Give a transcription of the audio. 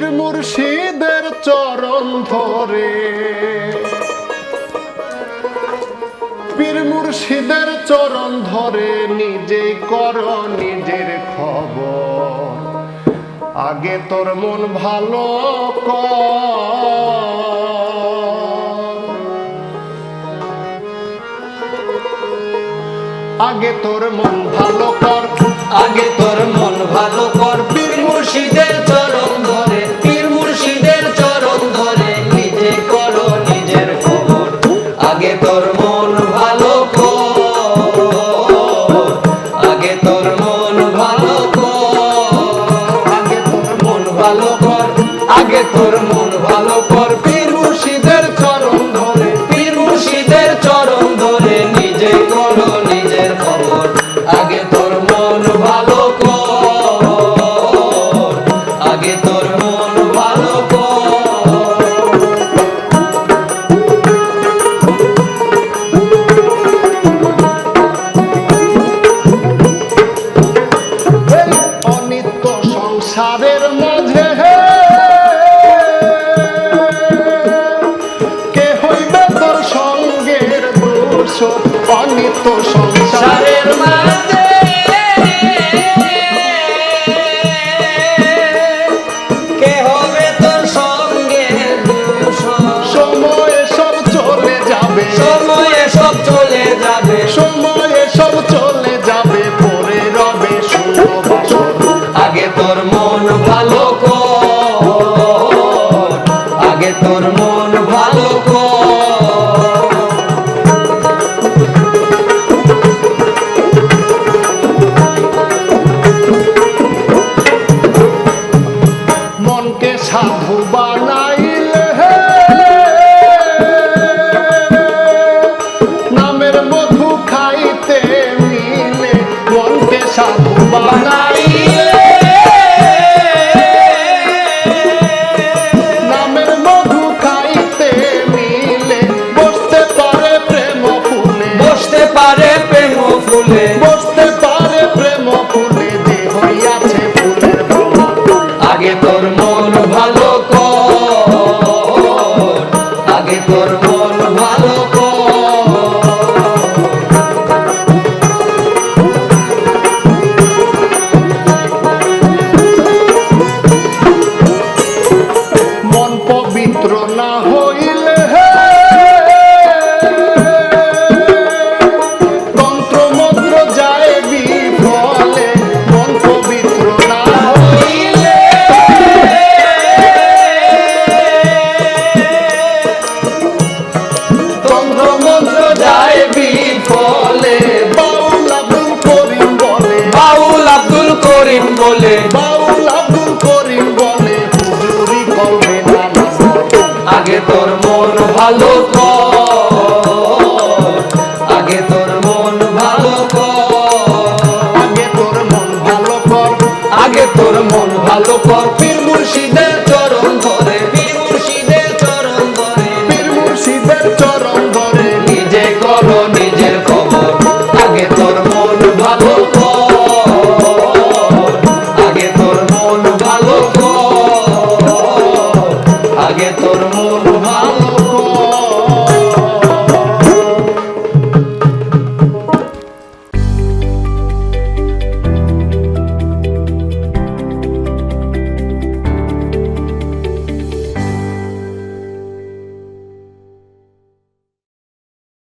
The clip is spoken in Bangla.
পীর মুর্শিদের চরণ ধরে। পীর মুর্শিদের চরণ ধরে, নিজে কর নিজের খবর। আগে তোর মন ভালো ক আগে তোর মন ভালো কর। আগে তোর মন ভালো কর। বীর মুর্শিদের চরণ আগে তোর মন ভালো কর আগে তোর মন ভালো কর আগে তোর সংসারের মাঝে কে হইবে তোর সঙ্গের দোষ? অনিত সংসারের সারের মাঝে মন ভালো আগে তোর মন ভালো মনকে সাধু বানাইলে নামের মধু খাইতে মিলে মনকে সাধু বানাইলে পবিত্র না হইলে তন্ত্র আগে তোর মন ভালো ধরে নিজে নিজের আগে তোর মন ভালো আগে তোর মন ভালো আগে তোর